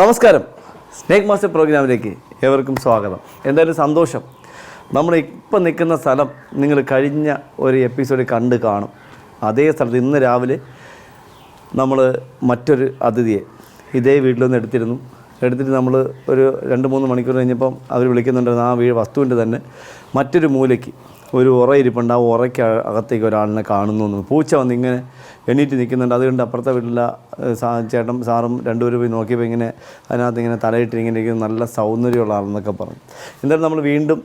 നമസ്കാരം. Snake master പ്രോഗ്രാമിലേക്ക് ഏവർക്കും സ്വാഗതം. എന്തായാലും സന്തോഷം. നമ്മൾ ഇപ്പം നിൽക്കുന്ന സ്ഥലം നിങ്ങൾ കഴിഞ്ഞ ഒരു എപ്പിസോഡ് കണ്ട് കാണും. അതേ സ്ഥലത്ത് ഇന്ന് രാവിലെ നമ്മൾ മറ്റൊരു അതിഥിയെ ഇതേ വീട്ടിൽ നിന്ന് എടുത്തിരുന്നു. എടുത്തിട്ട് നമ്മൾ ഒരു രണ്ട് മൂന്ന് മണിക്കൂർ കഴിഞ്ഞപ്പം അവർ വിളിക്കുന്നുണ്ടായിരുന്നു ആ വീട് വസ്തുവിന്റെ തന്നെ മറ്റൊരു മൂലയ്ക്ക്. ഒരു ഉറ ഇരിപ്പുണ്ട്. ആ ഉറയ്ക്ക് അകത്തേക്ക് ഒരാളിനെ കാണുന്നു എന്ന്. പൂച്ച വന്ന് ഇങ്ങനെ എണീറ്റ് നിൽക്കുന്നുണ്ട്. അതുകൊണ്ട് അപ്പുറത്തെ വീട്ടിലെ സാ ചേട്ടൻ സാറും രണ്ടുപേരും പോയി നോക്കിയപ്പോൾ ഇങ്ങനെ അതിനകത്ത് ഇങ്ങനെ തലയിട്ട് ഇങ്ങനെ ഇരിക്കുന്ന. നല്ല സൗന്ദര്യമുള്ള ആളെന്നൊക്കെ പറഞ്ഞു. എന്തായാലും നമ്മൾ വീണ്ടും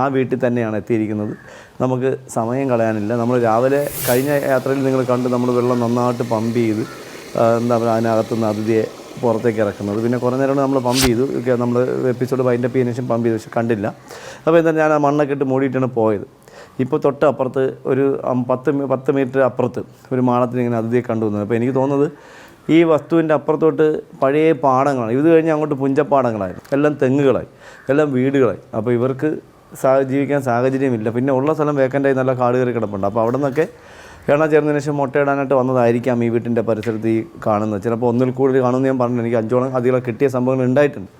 ആ വീട്ടിൽ തന്നെയാണ് എത്തിയിരിക്കുന്നത്. നമുക്ക് സമയം കളയാനില്ല. നമ്മൾ രാവിലെ കഴിഞ്ഞ യാത്രയിൽ നിങ്ങൾ കണ്ട് നമ്മൾ വെള്ളം നന്നായിട്ട് പമ്പ് ചെയ്ത് എന്താ പറയുക അതിനകത്തുനിന്ന് അതിഥിയെ പുറത്തേക്ക് ഇറക്കുന്നത്. പിന്നെ കുറേ നേരം നമ്മൾ പമ്പ് ചെയ്തു. നമ്മൾ എപ്പിസോഡ് വൈൻഡപ്പ് ചെയ്തതിന് ശേഷം പമ്പ് ചെയ്തു. പക്ഷെ കണ്ടില്ല. അപ്പോൾ എന്താ ഞാൻ ആ മണ്ണൊക്കെ ഇട്ട് മൂടിയിട്ടാണ് പോയത്. ഇപ്പോൾ തൊട്ട് അപ്പുറത്ത് ഒരു പത്ത് പത്ത് മീറ്റർ അപ്പുറത്ത് ഒരു മാളത്തിന് ഇങ്ങനെ അതിഥിയെ കണ്ടു വന്നത്. അപ്പോൾ എനിക്ക് തോന്നുന്നത് ഈ വസ്തുവിന്റെ അപ്പുറത്തോട്ട് പഴയ പാടങ്ങളാണ്. ഇത് കഴിഞ്ഞ് അങ്ങോട്ട് പുഞ്ചപ്പാടങ്ങളായിരുന്നു എല്ലാം തെങ്ങുകളായി. എല്ലാം വീടുകളായി. അപ്പോൾ ഇവർക്ക് സാ ജീവിക്കാൻ സാഹചര്യമില്ല. പിന്നെ ഉള്ള സ്ഥലം വേക്കന്റായി നല്ല കാട് കയറി കിടപ്പുണ്ട്. അപ്പോൾ അവിടെ നിന്നൊക്കെ എണ്ണ ചേർന്നതിന് ശേഷം മുട്ടയിടാനായിട്ട് വന്നതായിരിക്കാം ഈ വീട്ടിന്റെ പരിസരത്ത് ഈ കാണുന്നത്. ചിലപ്പോൾ ഒന്നിൽ കൂടുതൽ കാണുമെന്ന് ഞാൻ പറഞ്ഞു എനിക്ക് അഞ്ചോളം അധികം കിട്ടിയ സംഭവങ്ങൾ ഉണ്ടായിട്ടുണ്ട്.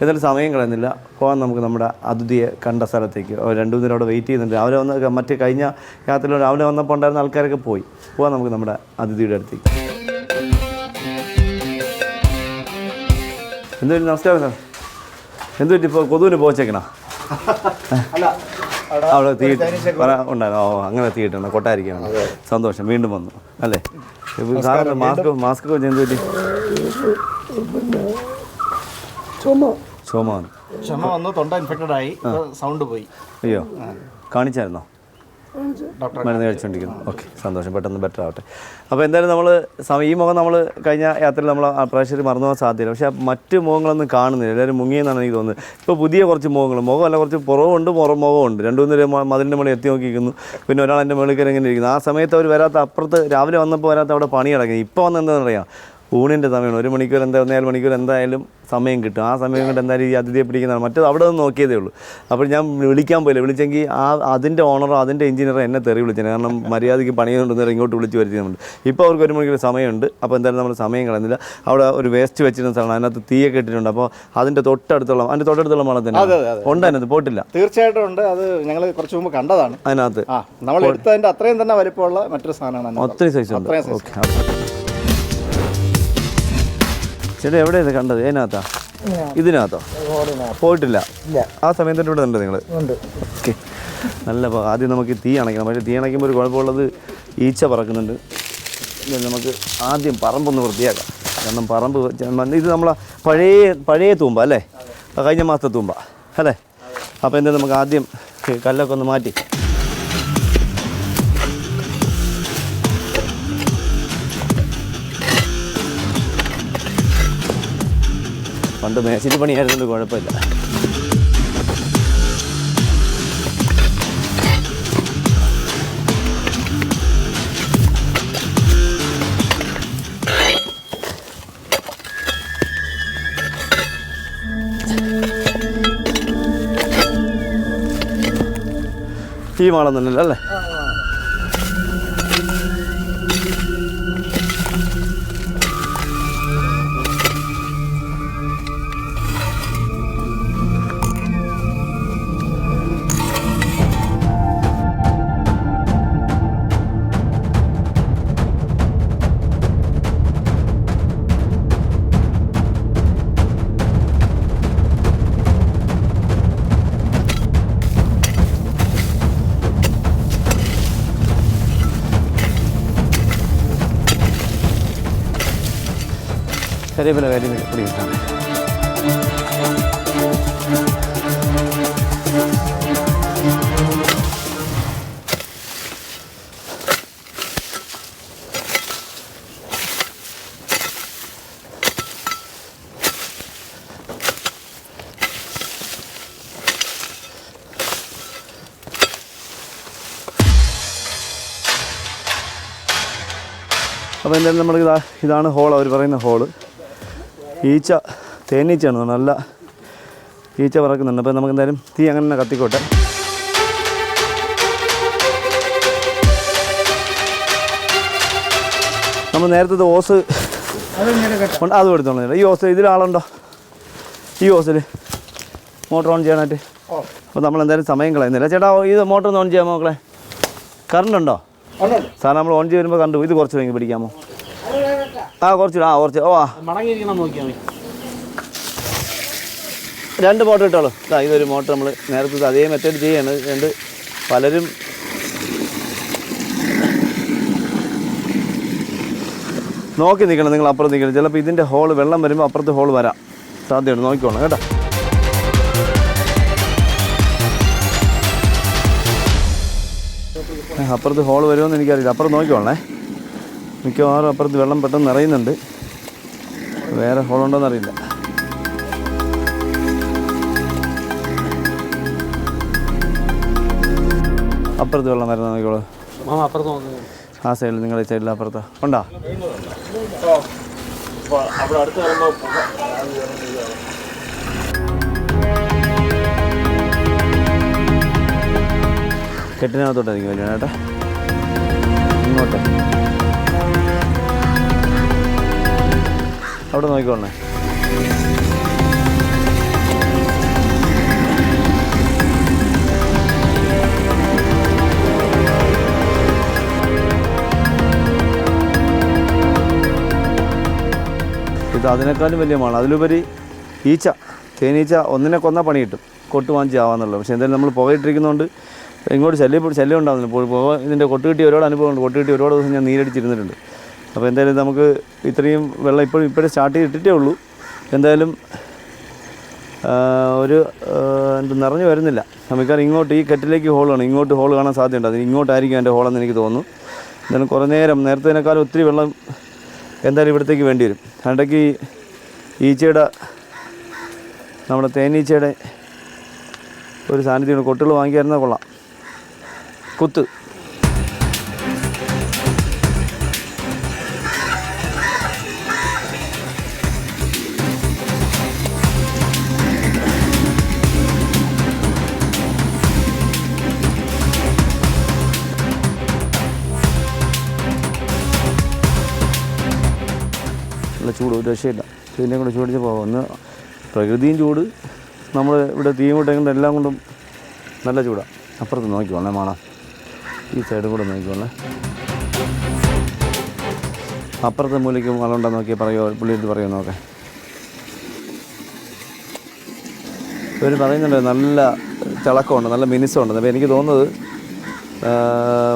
എന്നാലും സമയം കളയുന്നില്ല. പോകാൻ നമുക്ക് നമ്മുടെ അതിഥിയെ കണ്ട സ്ഥലത്തേക്ക്. രണ്ടു നേരം അവിടെ വെയിറ്റ് ചെയ്യുന്നുണ്ട്. രാവിലെ വന്ന മറ്റേ കഴിഞ്ഞ യാത്രയിൽ രാവിലെ വന്നപ്പോൾ ഉണ്ടായിരുന്ന ആൾക്കാരൊക്കെ പോയി. പോകാൻ നമുക്ക് നമ്മുടെ അതിഥിയുടെ അടുത്തേക്ക്. എന്തൊരു നമസ്കാരം സാർ. എന്തുപറ്റി? ഇപ്പോൾ കൊതുവിന് പോച്ചേക്കണോ അല്ല അവിടെ തീയിട്ട് ഉണ്ടായിരുന്നു. ഓ അങ്ങനെ തീയിട്ടുണ്ട്. കൊട്ടായിരിക്കണം സന്തോഷം. വീണ്ടും വന്നു. അല്ലേ? സാറിന് മാസ്ക് മാസ്ക് വെച്ച് എന്ത് പറ്റി? ചുമ. വന്നു. ചുമ വന്നു. തൊണ്ട ഇൻഫെക്റ്റഡ് ആയി. സൗണ്ട് പോയി. അയ്യോ. കാണിച്ചായിരുന്നോ? മരുന്ന് കഴിച്ചുകൊണ്ടിരിക്കുന്നു ഓക്കെ സന്തോഷം. പെട്ടെന്ന് ബെറ്റർ ആവട്ടെ. അപ്പോൾ എന്തായാലും നമ്മൾ ഈ മുഖം നമ്മൾ കഴിഞ്ഞ യാത്രയിൽ നമ്മൾ പ്രേക്ഷകർ മറന്നു പോകാൻ സാധ്യതയില്ല. പക്ഷേ മറ്റ് മുഖങ്ങളൊന്നും കാണുന്നില്ല. എല്ലാവരും മുങ്ങിയെന്നാണ് എനിക്ക് തോന്നുന്നത്. ഇപ്പോൾ പുതിയ കുറച്ച് മുഖങ്ങൾ. മുഖമല്ല കുറച്ച് പുറവുണ്ട് പുറം മുഖമുണ്ട്. രണ്ടു മൂന്ന് മതിലിന്റെ മുകളിൽ എത്തി നോക്കിയിരിക്കുന്നു. പിന്നെ ഒരാൾ എന്റെ മുകളിൽ കയറി ഇങ്ങനെ ഇരിക്കുന്നു. ആ സമയത്ത് അവർ വരാത്ത അപ്പുറത്ത് രാവിലെ വന്നപ്പോൾ വരാത്ത അവിടെ പണി കിടക്കുന്നത് ഇപ്പോൾ വന്ന് എന്താണെന്ന് അറിയാം ഊണിന്റെ സമയമാണ് ഒരു മണിക്കൂർ എന്താ ഒന്നേ മണിക്കൂർ എന്തായാലും സമയം കിട്ടും. ആ സമയം കൊണ്ട് എന്തായാലും ഈ അതിഥിയെ പിടിക്കുന്നതാണ്. മറ്റേത് അവിടെ നിന്ന് നോക്കിയതേ ഉള്ളൂ. അപ്പോൾ ഞാൻ വിളിക്കാൻ പോയില്ല. വിളിച്ചെങ്കിൽ ആ അതിന്റെ ഓണറോ അതിന്റെ എഞ്ചിനീയറോ എന്നെ തെറി വിളിച്ചത്. കാരണം മര്യാദയ്ക്ക് പണിയുണ്ടെന്ന് ഇങ്ങോട്ട് വിളിച്ച് വരുത്തുന്നുണ്ട് ഇപ്പോൾ അവർക്ക് ഒരു മണിക്കൂർ സമയമുണ്ട്. അപ്പോൾ എന്തായാലും നമ്മൾ സമയം കളഞ്ഞില്ല അവിടെ ഒരു വേസ്റ്റ് വെച്ചിരുന്ന സ്ഥലമാണ് അതിനകത്ത് തീയൊക്കെ ഇട്ടിട്ടുണ്ട്. അപ്പോൾ അതിന്റെ തൊട്ടടുത്തുള്ള അതിന്റെ തൊട്ടടുത്തുള്ള മണം തന്നെ. ഉണ്ട് അതിനകത്ത് പോയിട്ടില്ല. തീർച്ചയായിട്ടും ഉണ്ട്. അത് ഞങ്ങൾ കുറച്ച് മുമ്പ് കണ്ടതാണ്. അതിനകത്ത്. ആ നമ്മൾ എടുത്തതിന്റെ അത്രയും തന്നെ വലിപ്പമുള്ള മറ്റൊരു സാധനമാണ്. ഒത്തിരി സൈസ് ഉണ്ട്. അത്രയും. ഓക്കെ ചേട്ടാ എവിടെയാണ് ഇത് കണ്ടത്? അതിനകത്താ ഇതിനകത്തോ. പോയിട്ടില്ല. ആ സമയത്ത് ഇവിടെ ഉണ്ട് നിങ്ങൾ ഓക്കെ. നല്ല ആദ്യം നമുക്ക് തീ അണയ്ക്കണം. പക്ഷേ തീ അണയ്ക്കുമ്പോൾ ഒരു കുഴപ്പമുള്ളത് ഈച്ച പറക്കുന്നുണ്ട്. നമുക്ക് ആദ്യം പറമ്പൊന്ന് വൃത്തിയാക്കാം. കാരണം പറമ്പ് ഇത് നമ്മളെ പഴയ പഴയ തൂമ്പ അല്ലേ? കഴിഞ്ഞ മാസത്തെ തൂമ്പ അല്ലേ? അപ്പോൾ എന്താ നമുക്ക് ആദ്യം കല്ലൊക്കെ ഒന്ന് മാറ്റി പണ്ട് മേശിരി പണിയായിരുന്നു കുഴപ്പമില്ല. ഈ മാളം തന്നെ അല്ലേ കരിവേപ്പില കരിവേപ്പില പൊടി കിട്ടാണ് അപ്പോൾ എന്തായാലും നമ്മൾ ഇതാ ഇതാണ് ഹോൾ അവർ പറയുന്ന ഹോൾ ഈച്ച തേനീച്ചയാണ് നല്ല ഈച്ച പറക്കുന്നുണ്ട്. അപ്പോൾ നമുക്ക് എന്തായാലും തീ അങ്ങനെ തന്നെ കത്തിക്കോട്ടെ. നമ്മൾ നേരത്തെ ഓസ് ഉണ്ട്, അതും എടുത്തോളൂ ഈ ഓസ് ഇതിലാളുണ്ടോ ഈ ഓസിൽ മോട്ടർ ഓൺ ചെയ്യാനായിട്ട്. അപ്പോൾ നമ്മൾ എന്തായാലും സമയം കളയുന്നില്ല. ചേട്ടാ ഇത് മോട്ടർ ഒന്ന് ഓൺ ചെയ്യാമോ മക്കളെ? കറണ്ട് ഉണ്ടോ ഉണ്ട് സാർ നമ്മൾ ഓൺ ചെയ്ത് വരുമ്പോൾ കണ്ടു. ഇത് കുറച്ച് വേണമെങ്കിൽ പിടിക്കാമോ? ആ കുറച്ച് ആ കുറച്ച് ഓ ആ. രണ്ട് മോട്ടർ ഇട്ടോളൂ. ഇതാ ഇതൊരു മോട്ടർ നമ്മൾ നേരത്തെ അതേ മെത്തേഡ് ചെയ്യാണ്. രണ്ട് പലരും നോക്കി നിൽക്കണം നിങ്ങൾ അപ്പുറത്ത് നിൽക്കണം. ചിലപ്പോൾ ഇതിന്റെ ഹോൾ വെള്ളം വരുമ്പോൾ അപ്പുറത്ത് ഹോൾ വരാം. സാധ്യതയുണ്ട്. നോക്കിക്കോണം കേട്ടോ. അപ്പുറത്ത് ഹോൾ വരുമെന്ന് എനിക്കറിയില്ല. അപ്പുറത്ത് നോക്കിക്കോളണേ. മിക്കവാറും അപ്പുറത്ത് വെള്ളം പെട്ടെന്ന് നിറയുന്നുണ്ട്. വേറെ ഹോളുണ്ടോയെന്ന് അറിയില്ല. അപ്പുറത്ത് വെള്ളം നിറയുന്ന നോക്കുന്നത് ആ സൈഡിൽ നിങ്ങളുടെ സൈഡിൽ അപ്പുറത്താ. ഉണ്ടോ? കെട്ടിനകത്തോട്ടായിരിക്കും വലിയ ചേട്ടാ ഇങ്ങോട്ട്. അവിടെ നോക്കിക്കോളണേ ഇത് അതിനേക്കാളും വലിയ മാള. അതിലുപരി ഈച്ച തേനീച്ച ഒന്നിനെ കൊന്ന പണി കിട്ടും. കൊട്ട് വാങ്ങിച്ച് ആവാന്നുള്ളത്. പക്ഷേ എന്തായാലും നമ്മൾ പുകയിട്ടിരിക്കുന്നതുകൊണ്ട് ഇങ്ങോട്ട് ശല്യം ശല്യം ഉണ്ടാകുന്നില്ല പുക ഇതിന്റെ കൊട്ട് കിട്ടി ഒരുപാട് അനുഭവമുണ്ട് കൊട്ട് കിട്ടി ഒരുപാട് ദിവസം ഞാൻ നീരടിച്ചിരുന്നിട്ടുണ്ട്. അപ്പോൾ എന്തായാലും നമുക്ക് ഇത്രയും വെള്ളം ഇപ്പോഴും ഇപ്പോഴും സ്റ്റാർട്ട് ചെയ്തിട്ടേ ഉള്ളൂ. എന്തായാലും ഒരു എന്ത് നിറഞ്ഞു വരുന്നില്ല. നമുക്കറിയാം ഇങ്ങോട്ട് ഈ കെട്ടിലേക്ക് ഹോളാണ്. ഇങ്ങോട്ട് ഹോൾ കാണാൻ സാധ്യതയുണ്ട്. അതിന് ഇങ്ങോട്ടായിരിക്കും എന്റെ ഹോളെന്ന് എനിക്ക് തോന്നുന്നു. എന്തായാലും കുറേ നേരം നേരത്തേനേക്കാളും ഒത്തിരി വെള്ളം എന്തായാലും ഇവിടത്തേക്ക് വേണ്ടി വരും. ഇടയ്ക്ക് ഈച്ചയുടെ നമ്മുടെ തേനീച്ചയുടെ ഒരു സാന്നിധ്യമാണ് കൊട്ടുകൾ വാങ്ങിക്കായിരുന്നാൽ കൊള്ളാം. കുത്ത്. ചൂട് ഒരു രക്ഷയില്ല ഇതിനെ കൊണ്ട് ചൂടിച്ച് പോകാം. ഒന്ന് പ്രകൃതിയും ചൂട് നമ്മൾ ഇവിടെ തീ കൊണ്ടെങ്കിലും എല്ലാം കൊണ്ടും നല്ല ചൂടാണ് അപ്പുറത്ത് നോക്കിക്കോളേ മാണ ഈ സൈഡ് കൂടെ നോക്കിക്കോളേ അപ്പുറത്തെ മൂലയ്ക്ക് മകളുണ്ടോ നോക്കി പറയുമോ പുള്ളിയെടുത്ത് പറയുമോ നോക്കേ. ഇവർ പറയുന്നുണ്ട് നല്ല തിളക്കമുണ്ട് നല്ല മിനുസമുണ്ട്. അപ്പോൾ എനിക്ക് തോന്നുന്നത്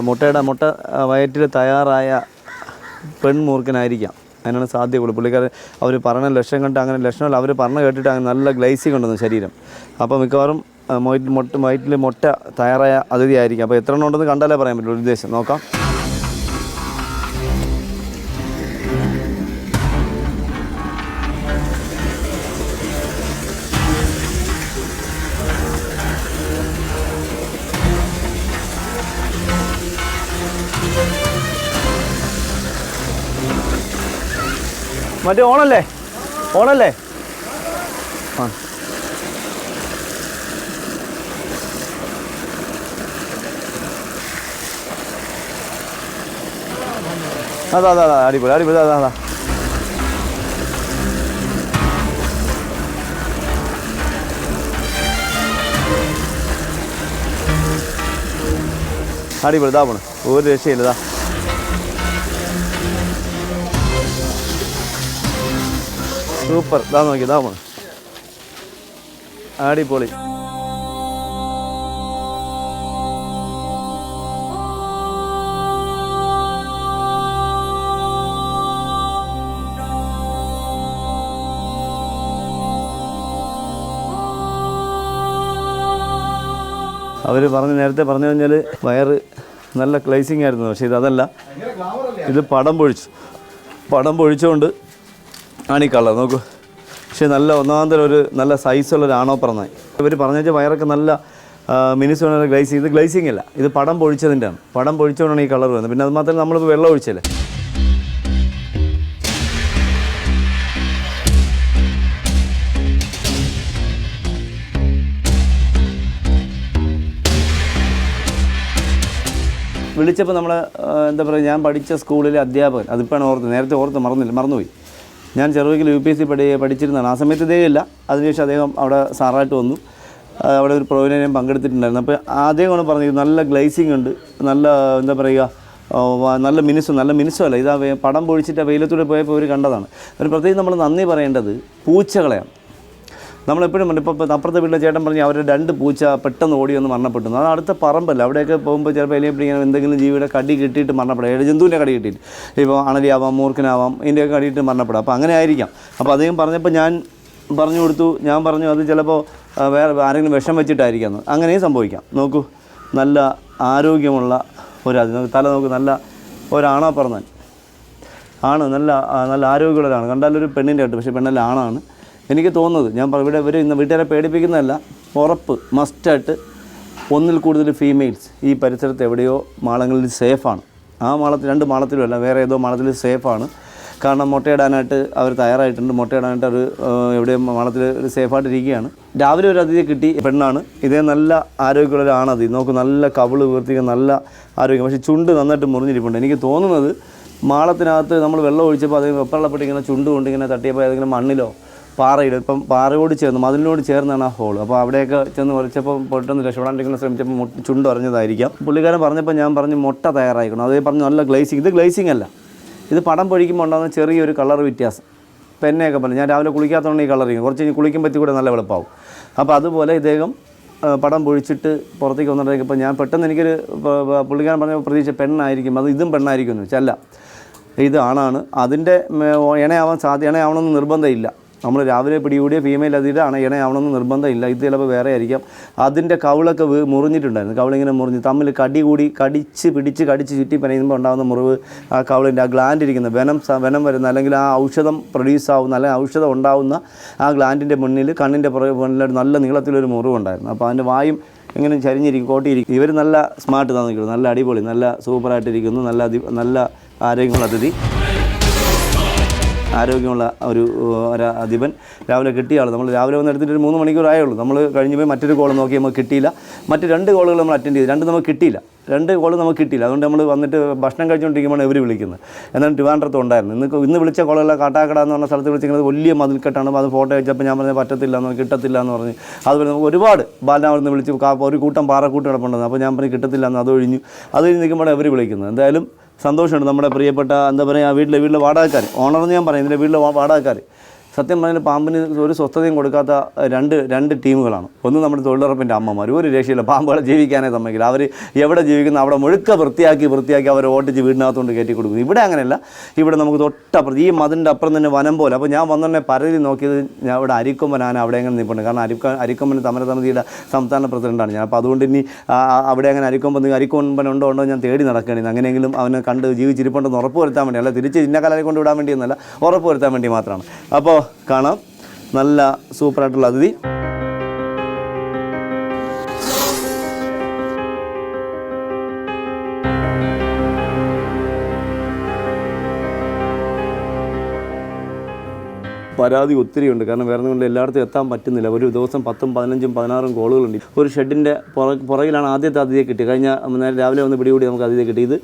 മുട്ടയുടെ മുട്ട വയറ്റിൽ തയ്യാറായ പെൺമൂർഖനായിരിക്കാം. അതിനാണ് സാധ്യത കൂടുതൽ. പുള്ളിക്കാരൻ അവർ പറഞ്ഞ ലക്ഷം കണ്ട് അങ്ങനെ ലക്ഷണമല്ല അവർ പറഞ്ഞ് കേട്ടിട്ട് അങ്ങനെ നല്ല ഗ്ലൈസി കൊണ്ടുവന്നു ശരീരം. അപ്പോൾ മിക്കവാറും മൊയ്റ്റ് മൊട്ട് വയറ്റിൽ മുട്ട തയ്യാറായ അതിഥി ആയിരിക്കും അപ്പോൾ എത്ര ഉണ്ടെന്ന് കണ്ടാലേ പറയാൻ പറ്റുള്ളൂ ഉദ്ദേശം. നോക്കാം. മറ്റേ ഓണല്ലേ? ഓണല്ലേ? ആ. അതാ അതാ അതാ അടിപൊളി അടിപൊളി അതാ അതാ അടിപൊളി ഇതാ പോണ്. ഒരു രക്ഷയില്ല സൂപ്പർ. ഇതാ നോക്കി ഇതാ പോണ് അവർ പറഞ്ഞ് നേരത്തെ പറഞ്ഞു കഴിഞ്ഞാൽ വയറ് നല്ല ക്ലൈസിങ് ആയിരുന്നു പക്ഷേ ഇതല്ല ഇത് പടം പൊഴിച്ചു. പടം പൊഴിച്ചുകൊണ്ട് ആണ് കളർ നോക്കൂ. പക്ഷേ നല്ല ഒന്നാം തരം ഒരു നല്ല സൈസുള്ള ഒരു ആണോ പറഞ്ഞാൽ ഇവർ പറഞ്ഞു വയറൊക്കെ നല്ല മിനിസ് ഗ്ലൈസിങ് ഇത് ഗ്ലൈസിങ് അല്ല. ഇത് പടം പൊഴിച്ചതിന്റെ ആണ്. പടം പൊഴിച്ചുകൊണ്ടാണ് ഈ കളർ വരുന്നത്. പിന്നെ അത് മാത്രമല്ല നമ്മളിപ്പോൾ വെള്ളം ഒഴിച്ചല്ലേ? വിളിച്ചപ്പോൾ നമ്മൾ എന്താ പറയുക ഞാൻ പഠിച്ച സ്കൂളിലെ അധ്യാപകൻ അതിപ്പോഴാണ് ഓർത്ത് നേരത്തെ ഓർത്ത് മറന്നില്ല മറന്നുപോയി. ഞാൻ ചെറുകിൽ യു പി എസ് സി പഠി പഠിച്ചിരുന്നതാണ്. ആ സമയത്ത് ഇതേ ഇല്ല അതിനുശേഷം അദ്ദേഹം അവിടെ സാറായിട്ട് വന്നു. അവിടെ ഒരു പ്രോഗ്രാം പങ്കെടുത്തിട്ടുണ്ടായിരുന്നു. അപ്പോൾ അദ്ദേഹമാണ് പറഞ്ഞത് നല്ല ഗ്ലൈസിങ് ഉണ്ട്. നല്ല എന്താ പറയുക നല്ല മിനുസം നല്ല മിനുസമല്ല. ഇതാ പടം പൊഴിച്ചിട്ട് വെയിലത്തൂടെ പോയപ്പോൾ അവർ കണ്ടതാണ്. ഒരു പ്രത്യേകം നമ്മൾ നന്ദി പറയേണ്ടത് പൂച്ചകളെയാണ്. നമ്മളെപ്പോഴും പറഞ്ഞു ഇപ്പോൾ അപ്പുറത്തെ വീട്ടിലെ ചേട്ടൻ പറഞ്ഞു അവരുടെ രണ്ട് പൂച്ച പെട്ടെന്ന് ഓടി വന്ന് മരണപ്പെട്ടു അത് അടുത്ത പറമ്പല്ല അവിടെയൊക്കെ പോകുമ്പോൾ ചിലപ്പോൾ എലിയെ പിടിക്കാൻ എന്തെങ്കിലും ജീവിയുടെ കടി കിട്ടിയിട്ട് മരണപ്പെടാം. ഏഴ് ജന്തുവിന്റെ കടി കിട്ടിയിട്ട്? ഇപ്പോൾ അണലിയാവാം മൂർഖനാവാം ഇതിന്റെയൊക്കെ കടിയിട്ട് മരണപ്പെടാം. അപ്പോൾ അങ്ങനെ ആയിരിക്കാം. അപ്പോൾ അദ്ദേഹം പറഞ്ഞപ്പോൾ ഞാൻ പറഞ്ഞു കൊടുത്തു ഞാൻ പറഞ്ഞു അത് ചിലപ്പോൾ വേറെ ആരെങ്കിലും വിഷം വെച്ചിട്ടായിരിക്കാം. അങ്ങനെയും സംഭവിക്കാം. നോക്കൂ നല്ല ആരോഗ്യമുള്ള ഒരു തല നോക്ക് നല്ല ഒരാണാ പറഞ്ഞാൽ. ആണ് നല്ല നല്ല ആരോഗ്യമുള്ളവരാണ് കണ്ടാലൊരു പെണ്ണിന്റെ ആയിട്ട് പക്ഷേ പെണ്ണല്ല ആണാണ്. എനിക്ക് തോന്നുന്നത്. ഞാൻ ഇവിടെ ഇവർ ഇന്ന് വീട്ടുകാരെ പേടിപ്പിക്കുന്നതല്ല. ഉറപ്പ് മസ്റ്റായിട്ട് ഒന്നിൽ കൂടുതൽ ഫീമെയിൽസ് ഈ പരിസരത്ത് എവിടെയോ മാളങ്ങളിൽ സേഫാണ് ആ മാളത്തിൽ രണ്ട് മാളത്തിലുമല്ല വേറെ ഏതോ മാളത്തിൽ സേഫാണ് കാരണം മുട്ടയിടാനായിട്ട് അവർ തയ്യാറായിട്ടുണ്ട്. മുട്ടയിടാനായിട്ട് അവർ എവിടെയും മാളത്തിൽ ഒരു ഇരിക്കുകയാണ്. രാവിലെ ഒരു അതിഥിയെ കിട്ടി പെണ്ണാണ്. ഇതേ നല്ല ആരോഗ്യമുള്ള അതി. നോക്ക് നല്ല കവിൾ വീർത്തിക്കാൻ നല്ല ആരോഗ്യം. പക്ഷേ ചുണ്ട് നന്നായിട്ട് മുറിഞ്ഞിരിപ്പുണ്ട്. എനിക്ക് തോന്നുന്നത് മാളത്തിനകത്ത് നമ്മൾ വെള്ളം ഒഴിച്ചപ്പോൾ അത് വെപ്പമുള്ളപ്പെട്ട് ഇങ്ങനെ ചുണ്ട് കൊണ്ട് ഇങ്ങനെ തട്ടിയപ്പോൾ ഏതെങ്കിലും മണ്ണിലോ പാറയിലോ. ഇപ്പം പാറയോട് ചേർന്ന് മതിലിനോട് ചേർന്നാണ് ആ ഹോൾ അപ്പോൾ അവിടെയൊക്കെ ചെന്ന് കുറച്ചപ്പോൾ പെട്ടെന്ന് രക്ഷപ്പെടാണ്ടിരിക്കുന്ന ശ്രമിച്ചപ്പോൾ ചുണ്ട് ഉറഞ്ഞതായിരിക്കാം പുള്ളിക്കാരൻ പറഞ്ഞപ്പോൾ ഞാൻ പറഞ്ഞു മുട്ട തയ്യാറായിക്കണം? അതേ പറഞ്ഞു നല്ല ഗ്ലേസിങ്. ഇത് ഗ്ലേസിങ് അല്ല. ഇത് പടം പൊഴിക്കുമ്പോൾ ഉണ്ടാകുന്ന ചെറിയൊരു കളർ വ്യത്യാസം. പെന്നെയൊക്കെ പറഞ്ഞു ഞാൻ രാവിലെ കുളിക്കാത്തതുകൊണ്ട് ഈ കളർ ചെയ്യും കുറച്ച് കഴിഞ്ഞ് കുളിക്കുമ്പോഴത്തേക്ക് കൂടെ നല്ല വെളുപ്പാവും. അപ്പോൾ അതുപോലെ ഇദ്ദേഹം പടം പൊഴിച്ചിട്ട് പുറത്തേക്ക് വന്നിട്ടുണ്ടെങ്കിൽ ഞാൻ പെട്ടെന്ന് എനിക്കൊരു പുള്ളിക്കാരൻ പറഞ്ഞ പ്രതീക്ഷ പെണ്ണായിരിക്കും. അത് ഇതും പെണ്ണായിരിക്കും എന്ന് വെച്ചല്ല ഇത് ആണാണ്. അതിന്റെ ഇണയാവാൻ സാധ്യ ഇണയാവണമെന്ന് നിർബന്ധമില്ല. നമ്മൾ രാവിലെ പിടികൂടിയ ഫീമെയിൽ അതിലാണ് ഇണയാവണമെന്ന് നിർബന്ധമില്ല. ഇത് ചിലപ്പോൾ വേറെ ആയിരിക്കാം. അതിന്റെ കവിളൊക്കെ മുറിഞ്ഞിട്ടുണ്ടായിരുന്നു. കവിളിങ്ങനെ മുറിഞ്ഞ്. തമ്മിൽ കടി കൂടി കടിച്ച് പിടിച്ച് കടിച്ച് ചുറ്റി പനയുമ്പോൾ ഉണ്ടാകുന്ന മുറിവ് ആ കവിളിന്റെ ആ ഗ്ലാൻഡ് ഇരിക്കുന്ന വെനം വെനം വരുന്ന അല്ലെങ്കിൽ ആ ഔഷധം പ്രൊഡ്യൂസ് ആവുന്ന അല്ലെങ്കിൽ ഔഷധം ഉണ്ടാവുന്ന ആ ഗ്ലാൻഡിന്റെ മുന്നിൽ കണ്ണിന്റെ പുറകെ മുന്നിലൊരു നല്ല നീളത്തിലൊരു മുറിവുണ്ടായിരുന്നു. അപ്പോൾ അതിന്റെ വായും ഇങ്ങനെ ചരിഞ്ഞിരിക്കും കോട്ടിയിരിക്കും. ഇവർ നല്ല സ്മാർട്ട് തന്നിരിക്കുന്നു നല്ല അടിപൊളി നല്ല സൂപ്പറായിട്ടിരിക്കുന്നു നല്ല നല്ല ആരോഗ്യമുള്ള അതിഥി. ആരോഗ്യമുള്ള ഒരു അധിപൻ രാവിലെ കിട്ടിയ നമ്മൾ രാവിലെ വന്ന് എടുത്തിട്ട് ഒരു മൂന്ന് മണിക്കൂറായേ ഉള്ളൂ നമ്മൾ കഴിഞ്ഞ് പോയി മറ്റൊരു കോൾ നോക്കി നമുക്ക് കിട്ടിയില്ല. മറ്റ് രണ്ട് കോളുകൾ നമ്മൾ അറ്റൻഡ് ചെയ്തു. രണ്ട് നമുക്ക് കിട്ടിയില്ല. രണ്ട് കോൾ നമുക്ക് കിട്ടിയില്ല. അതുകൊണ്ട് നമ്മൾ വന്നിട്ട് ഭക്ഷണം കഴിച്ചുകൊണ്ടിരിക്കുമ്പോഴാണ് ഇവർ വിളിക്കുന്നത്. എന്നാലും ട്രിവാൻഡ്രത്ത് ഉണ്ടായിരുന്നു. ഇന്ന് ഇന്ന് വിളിച്ച കോളെല്ലാം കാട്ടാക്കട എന്ന് പറഞ്ഞ സ്ഥലത്ത് വിളിച്ചിരിക്കുന്നത് വലിയ മതിൽക്കെട്ടാണ്. അത് ഫോട്ടോ അയച്ചപ്പോൾ ഞാൻ പറഞ്ഞത് പറ്റത്തില്ല എന്ന് കിട്ടത്തില്ല എന്ന് പറഞ്ഞ്. അതുപോലെ നമുക്ക് ഒരുപാട് ബാലനാവിടുന്ന് വിളിച്ച് ഒരു കൂട്ടം പാറക്കൂട്ട് കിടപ്പുണ്ടെന്ന് അപ്പോൾ ഞാൻ പറഞ്ഞ് കിട്ടത്തില്ല എന്ന് അത് ഒഴിഞ്ഞു അത് കഴിഞ്ഞ് നിൽക്കുമ്പോഴാണ് അവർ വിളിക്കുന്നത്. എന്തായാലും സന്തോഷമുണ്ട് നമ്മുടെ പ്രിയപ്പെട്ട എന്താ പറയുക വീട്ടിലെ വീട്ടിലെ വാടകക്കാർ എന്ന് ഞാൻ പറയുന്നില്ല വീട്ടിലെ വാടകക്കാർ സത്യം പറഞ്ഞാൽ പാമ്പിന് ഒരു സ്വസ്ഥതയും കൊടുക്കാത്ത രണ്ട് രണ്ട് ടീമുകളാണ്. ഒന്ന് നമ്മുടെ തൊഴിലുറപ്പിന്റെ അമ്മമാർ ഒരു രക്ഷയില്ല പാമ്പുകളെ ജീവിക്കാനേ സമ്മതിക്കില്ല. അവർ എവിടെ ജീവിക്കുന്ന അവിടെ മുഴുക്ക വൃത്തിയാക്കി വൃത്തിയാക്കി അവർ ഓട്ടിച്ച് വീടിനകത്തോണ്ട് കയറ്റി കൊടുക്കുന്നു. ഇവിടെ അങ്ങനെയല്ല. ഇവിടെ നമുക്ക് തൊട്ടപ്പുറത്ത് ഈ മതിന്റെ അപ്പുറം തന്നെ വനം പോലെ. അപ്പോൾ ഞാൻ വന്നെ പരതി നോക്കിയത് ഞാൻ ഇവിടെ അരിക്കൊമ്പനാണ് അവിടെ എങ്ങനെ നിൽപ്പുണ്ട് കാരണം അരിക്ക അരിക്കൊമ്പൻ സമരസമിതിയുടെ സംസ്ഥാന പ്രസിഡന്റാണ് ഞാൻ. അപ്പോൾ അതുകൊണ്ട് ഇനി അവിടെ അങ്ങനെ അരിക്കൊമ്പൻ അരിക്കൊമ്പൻ ഉണ്ടോ ഉണ്ടോ ഞാൻ തേടി നടക്കുകയാണ് അങ്ങനെയെങ്കിലും അവനെ കണ്ട് ജീവിച്ചിരിപ്പുണ്ടെന്ന് ഉറപ്പ് വരുത്താൻ വേണ്ടി അല്ല തിരിച്ച് ഇന്നക്കാലം കൊണ്ട് വിടാൻ വേണ്ടിയെന്നല്ല ഉറപ്പ് വരുത്താൻ വേണ്ടി മാത്രമാണ്. അപ്പോൾ കാണാം. നല്ല സൂപ്പറായിട്ടുള്ള അതിഥി. പരാതി ഒത്തിരി ഉണ്ട്. കാരണം വേറെ കൊണ്ട് എല്ലായിടത്തും എത്താൻ പറ്റുന്നില്ല. ഒരു ദിവസം പത്തും പതിനഞ്ചും പതിനാറും കോളുകളുണ്ട് ഒരു ഷെഡിന്റെ പുറകിലാണ് ആദ്യത്തെ അതിഥിയെ കിട്ടിയത്. കഴിഞ്ഞ നേരം രാവിലെ വന്ന് പിടികൂടി നമുക്ക് അതിഥിയെ കിട്ടി. ഇത്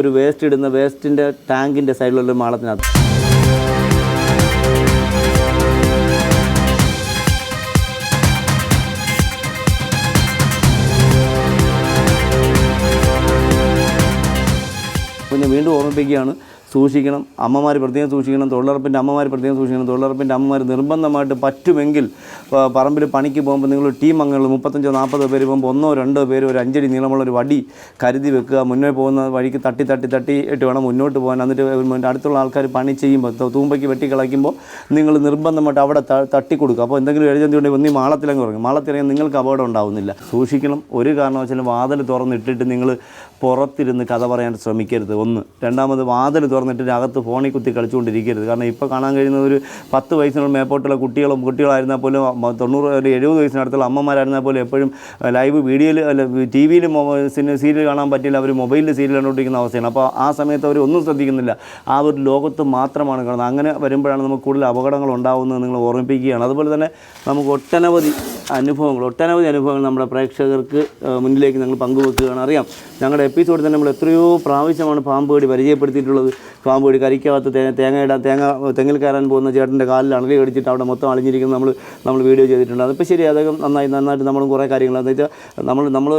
ഒരു വേസ്റ്റ് ഇടുന്ന വേസ്റ്റിന്റെ ടാങ്കിന്റെ സൈഡിലുള്ള മാളത്തിനകത്ത്. ഓർമ്മിപ്പിക്കുകയാണ് സൂക്ഷിക്കണം. അമ്മമാർ പ്രത്യേകം സൂക്ഷിക്കണം. തൊഴിലുറപ്പിന്റെ അമ്മമാർ പ്രത്യേകം സൂക്ഷിക്കണം. തൊഴിലുറപ്പിന്റെ അമ്മമാർ നിർബന്ധമായിട്ട് പറ്റുമെങ്കിൽ പറമ്പിൽ പണിക്ക് പോകുമ്പോൾ നിങ്ങൾ ടീം അംഗങ്ങൾ മുപ്പത്തഞ്ചോ നാൽപ്പതോ പേര് പോകുമ്പോൾ ഒന്നോ രണ്ടോ പേര് ഒരു അഞ്ചടി നീളമുള്ള ഒരു വടി കരുതി വെക്കുക. മുന്നേ പോകുന്ന വഴിക്ക് തട്ടി തട്ടി തട്ടി ഇട്ട് വേണം മുന്നോട്ട് പോകാൻ. എന്നിട്ട് അടുത്തുള്ള ആൾക്കാർ പണി ചെയ്യുമ്പോൾ തൂമ്പയ്ക്ക് വെട്ടി കളയ്ക്കുമ്പോൾ നിങ്ങൾ നിർബന്ധമായിട്ട് അവിടെ തട്ടി കൊടുക്കുക. അപ്പോൾ എന്തെങ്കിലും എഴുതി ഉണ്ടെങ്കിൽ ഒന്നീ മാളത്തിലങ്ങ് ഇറങ്ങും. മാളത്തിറങ്ങി നിങ്ങൾക്ക് അപകടം ഉണ്ടാവുന്നില്ല. സൂക്ഷിക്കണം. ഒരു കാരണവശാലും വാതിൽ തുറന്നിട്ടിട്ട് നിങ്ങൾ പുറത്തിരുന്ന് കഥ പറയാൻ ശ്രമിക്കരുത്. ഒന്ന്. രണ്ടാമത് വാതിൽ തുറന്നിട്ട് അകത്ത് ഫോണിൽ കുത്തി കളിച്ചുകൊണ്ടിരിക്കരുത്. കാരണം ഇപ്പോൾ കാണാൻ കഴിയുന്ന ഒരു പത്ത് വയസ്സിനുള്ള മേപ്പോട്ടുള്ള കുട്ടികളും കുട്ടികളായിരുന്നാൽ പോലും തൊണ്ണൂറ് ഒരു എഴുപത് വയസ്സിനടുത്തുള്ള അമ്മമാരായിരുന്നാൽ പോലും എപ്പോഴും ലൈവ് വീഡിയോയിൽ അല്ല ടി വിയിൽ സീരിയൽ കാണാൻ പറ്റില്ല. അവർ മൊബൈലിൽ സീരിയൽ കണ്ടുകൊണ്ടിരിക്കുന്ന അവസ്ഥയാണ്. അപ്പോൾ ആ സമയത്ത് അവർ ഒന്നും ശ്രദ്ധിക്കുന്നില്ല. ആ ഒരു ലോകത്ത് മാത്രമാണ് കാണുന്നത്. അങ്ങനെ വരുമ്പോഴാണ് നമുക്ക് കൂടുതൽ അപകടങ്ങൾ ഉണ്ടാകുന്നത് നിങ്ങൾ ഓർമ്മിപ്പിക്കുകയാണ്. അതുപോലെ തന്നെ നമുക്ക് ഒട്ടനവധി അനുഭവങ്ങൾ ഒട്ടനവധി അനുഭവങ്ങൾ നമ്മുടെ പ്രേക്ഷകർക്ക് മുന്നിലേക്ക് ഞങ്ങൾ പങ്കുവെക്കുകയാണ്. അറിയാം ഞങ്ങളുടെ എപ്പിസോഡ് തന്നെ നമ്മൾ എത്രയോ പ്രാവശ്യമാണ് പാമ്പ് കടി പരിചയപ്പെടുത്തിയിട്ടുള്ളത്. പാമ്പ് കടി കരിക്കാത്ത തേങ്ങ ഇടാൻ തേങ്ങ തെങ്ങിൽ കയറാൻ പോകുന്ന ചേട്ടന്റെ കാലിൽ അണലി കടിച്ചിട്ട് അവിടെ മൊത്തം അളിഞ്ഞിരിക്കുന്നത് നമ്മൾ നമ്മൾ വീഡിയോ ചെയ്തിട്ടുണ്ട്. അതിപ്പോൾ ശരി അദ്ദേഹം നന്നായി നന്നായിട്ട് നമ്മളും കുറേ കാര്യങ്ങൾ. എന്ന് വെച്ചാൽ നമ്മൾ നമ്മൾ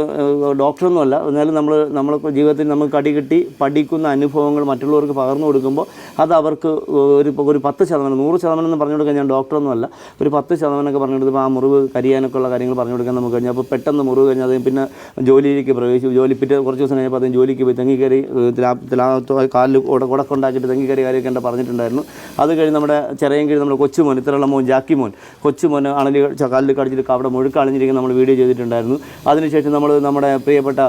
ഡോക്ടറൊന്നുമല്ല. എന്നാലും നമ്മൾ നമ്മൾ ജീവിതത്തിൽ നമുക്ക് കടി കിട്ടി പഠിക്കുന്ന അനുഭവങ്ങൾ മറ്റുള്ളവർക്ക് പകർന്നു കൊടുക്കുമ്പോൾ അത് അവർക്ക് ഒരു ഒരു പത്ത് ശതമാനം നൂറ് ശതമാനം എന്ന് പറഞ്ഞു കൊടുക്കാൻ ഞാൻ ഡോക്ടറൊന്നുമല്ല. ഒരു പത്ത് ശതമാനമൊക്കെ പറഞ്ഞു കൊടുത്തപ്പോൾ ആ മുറിവ് കരിയാനൊക്കെ ഉള്ള കാര്യങ്ങൾ പറഞ്ഞു കൊടുക്കാൻ നമുക്ക് കഴിഞ്ഞാൽ അപ്പോൾ പെട്ടെന്ന് മുറിവ് കഴിഞ്ഞാൽ അത് പിന്നെ ജോലിയിലേക്ക് പ്രവേശിച്ചു. ജോലി പിറ്റേ കുറച്ച് ദിവസം കഴിഞ്ഞപ്പോൾ അദ്ദേഹം ജോലിക്ക് പോയി തെങ്ങി കയറി കാലിൽ ഉട ഉടക്കുണ്ടാക്കിയിട്ട് തെങ്ങി കയറി കാര്യമൊക്കെ എന്റെ പറഞ്ഞിട്ടുണ്ടായിരുന്നു. അത് കഴിഞ്ഞ് നമ്മുടെ ചെറിയം കഴിഞ്ഞ് നമ്മുടെ കൊച്ചുമോൻ ഇത്രയുള്ള മോൻ ജാക്കി മോൻ കൊച്ചുമോൻ അണലി കാലിൽ കടിച്ചിട്ട് അവിടെ മുഴുക്ക അണിഞ്ഞിരിക്കുന്ന നമ്മൾ വീഡിയോ ചെയ്തിട്ടുണ്ടായിരുന്നു. അതിനുശേഷം നമ്മൾ നമ്മുടെ പ്രിയപ്പെട്ട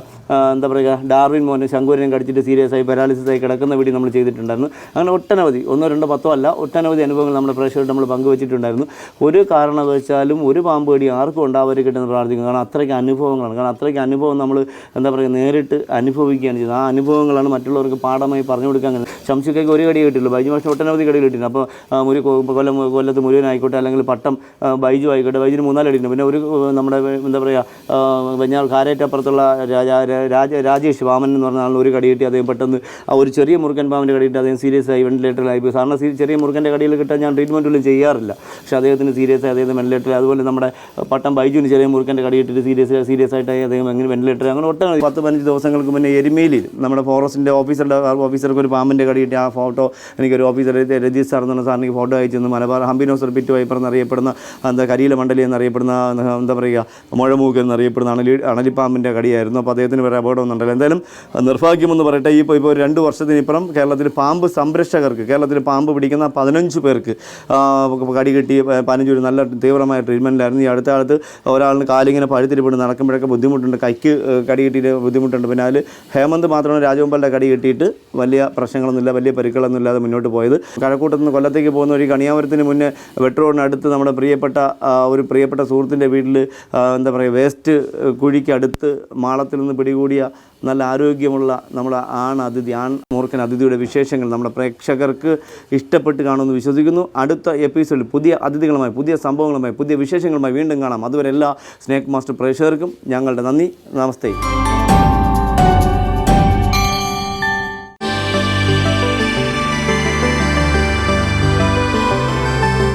എന്താ പറയുക ഡാർവിൻ മോനെ ശങ്കുരനും കടിച്ചിട്ട് സീരിയസ് ആയി പാരാലിസിസ് ആയി കിടക്കുന്ന വീഡിയോ നമ്മൾ ചെയ്തിട്ടുണ്ടായിരുന്നു. അങ്ങനെ ഒട്ടനവധി ഒന്നോ രണ്ടോ പത്തോ അല്ല ഒട്ടനവധി അനുഭവങ്ങൾ നമ്മുടെ പ്രേക്ഷകർ നമ്മൾ പങ്കുവച്ചിട്ടുണ്ടായിരുന്നു. ഒരു കാരണവശാലും ഒരു പാമ്പ് കടി ആർക്കും ഉണ്ടാവരുത് കിട്ടുന്ന പ്രാർത്ഥിക്കുന്നു കാരണം അത്രയ്ക്ക് അനുഭവങ്ങളാണ്. കാരണം അത്രയ്ക്ക് അനുഭവം നമ്മൾ എന്താ പറയുക നേരിട്ട് അനുഭവിക്കുകയാണ് ചെയ്യുന്നത് ആ അനുഭവങ്ങളാണ് മറ്റുള്ളവർക്ക് പാഠമായി പറഞ്ഞു കൊടുക്കാൻ ശംസുക്കൊക്കെ ഒരു കടി കിട്ടിയുള്ളൂ ബൈജു മാഷിന് ഒട്ടനവധി കടി കിട്ടിയിട്ടുണ്ട് അപ്പോൾ ഒരു കൊല്ലം കൊല്ലത്ത് മുരുകൻ ആയിക്കോട്ടെ അല്ലെങ്കിൽ പട്ടം ബൈജു ആയിക്കോട്ടെ ബൈജുന് മൂന്നാൽ അടിയുണ്ട് പിന്നെ ഒരു നമ്മുടെ എന്താ പറയുക വെഞ്ഞാൽ കാരേറ്റപ്പുറത്തുള്ള രാജാ രാജ രാജേഷ് വാമൻ എന്ന് പറഞ്ഞ ആളിന് ഒരു കടി കിട്ടി. അദ്ദേഹം പെട്ടെന്ന് ആ ഒരു ചെറിയ മുറുക്കൻ പാമ്പിന്റെ കടി കിട്ടി. അദ്ദേഹം സീരിയസ് ആയി വെന്റിലേറ്ററിലായി പോയി സാറിന് ചെറിയ മുറുക്കന്റെ കടിയിൽ കിട്ടാൻ ഞാൻ ട്രീറ്റ്മെന്റ് ഒന്നും ചെയ്യാറില്ല. പക്ഷേ അദ്ദേഹത്തിന് സീരിയസ് ആയി അദ്ദേഹം വെന്റിലേറ്ററിൽ അതുപോലെ നമ്മുടെ പട്ടം ബൈജുവിന് ചെറിയ മുറുക്കന്റെ കടി കിട്ടിയിട്ട് സീരിയസ് സീരിയസ് ആയിട്ടായി അദ്ദേഹം എങ്ങനെ വെന്റിലേറ്റർ അങ്ങനെ ഒട്ടനവധി പത്ത് പതിനഞ്ച് ദിവസങ്ങൾക്ക് മുന്നേ എരുമേലിയിൽ നമ്മുടെ ഫോറസ്റ്റിന്റെ ഓഫീസറുടെ ഓഫീസർക്ക് ഒരു പാമ്പിന്റെ കടി ആ ഫോട്ടോ എനിക്കൊരു ഓഫീസർ രജിത് സാർ എന്നുള്ള സാറിന് ഫോട്ടോ അയച്ചു തന്നു. മലബാർ ഹംബിനോസർ പിറ്റ് വൈപ്പർ എന്നറിയപ്പെടുന്ന എന്താ കരിയില മണ്ഡലി എന്നറിയപ്പെടുന്ന എന്താ പറയുക മുഴമൂക്ക് എന്നറിയപ്പെടുന്ന അണലി അണലിപ്പാമ്പിന്റെ കടിയായിരുന്നു. അപ്പോൾ അദ്ദേഹത്തിന് വേറെ അപകടമൊന്നുണ്ടല്ലോ എന്തായാലും നിർഭാഗ്യമെന്ന് പറയട്ടെ ഈ ഇപ്പോൾ ഇപ്പോൾ രണ്ട് വർഷത്തിനിപ്പുറം കേരളത്തിൽ പാമ്പ് സംരക്ഷകർക്ക് കേരളത്തിൽ പാമ്പ് പിടിക്കുന്ന പതിനഞ്ച് പേർക്ക് കടി കിട്ടി പതിനഞ്ച് നല്ല തീവ്രമായ ട്രീറ്റ്മെന്റിലായിരുന്നു. ഈ അടുത്ത കാലത്ത് ഒരാളിന് കാലിങ്ങനെ പഴുത്തിരിപ്പുണ്ട് നടക്കുമ്പോഴൊക്കെ ബുദ്ധിമുട്ടുണ്ട് കൈക്ക് കടി കിട്ടിയിട്ട് ബുദ്ധിമുട്ടുണ്ട്. പിന്നെ അതിൽ ഹേമന്ത് മാത്രമാണ് രാജഗോപാലിന്റെ കടി കിട്ടിയിട്ട് വലിയ പ്രശ്നങ്ങളൊന്നുമില്ല വലിയ പരിക്കുകളൊന്നും ഇല്ലാതെ മുന്നോട്ട് പോയത്. കഴക്കൂട്ടത്ത് നിന്ന് കൊല്ലത്തേക്ക് പോകുന്ന ഒരു കണിയാമരത്തിന് മുന്നേ വെട്രോടിനടുത്ത് നമ്മുടെ പ്രിയപ്പെട്ട ഒരു പ്രിയപ്പെട്ട സുഹൃത്തിന്റെ വീട്ടിൽ എന്താ പറയുക വേസ്റ്റ് കുഴിക്കടുത്ത് മാളത്തിൽ നിന്ന് പിടികൂടിയ നല്ല ആരോഗ്യമുള്ള നമ്മുടെ ആൺ അതിഥി ആൺ മൂർഖൻ അതിഥിയുടെ വിശേഷങ്ങൾ നമ്മുടെ പ്രേക്ഷകർക്ക് ഇഷ്ടപ്പെട്ട് കാണുമെന്ന് വിശ്വസിക്കുന്നു. അടുത്ത എപ്പിസോഡിൽ പുതിയ അതിഥികളുമായി പുതിയ സംഭവങ്ങളുമായി പുതിയ വിശേഷങ്ങളുമായി വീണ്ടും കാണാം. അതുവരെ എല്ലാ സ്നേക്ക് മാസ്റ്റർ പ്രേക്ഷകർക്കും ഞങ്ങളുടെ നന്ദി. നമസ്തേ.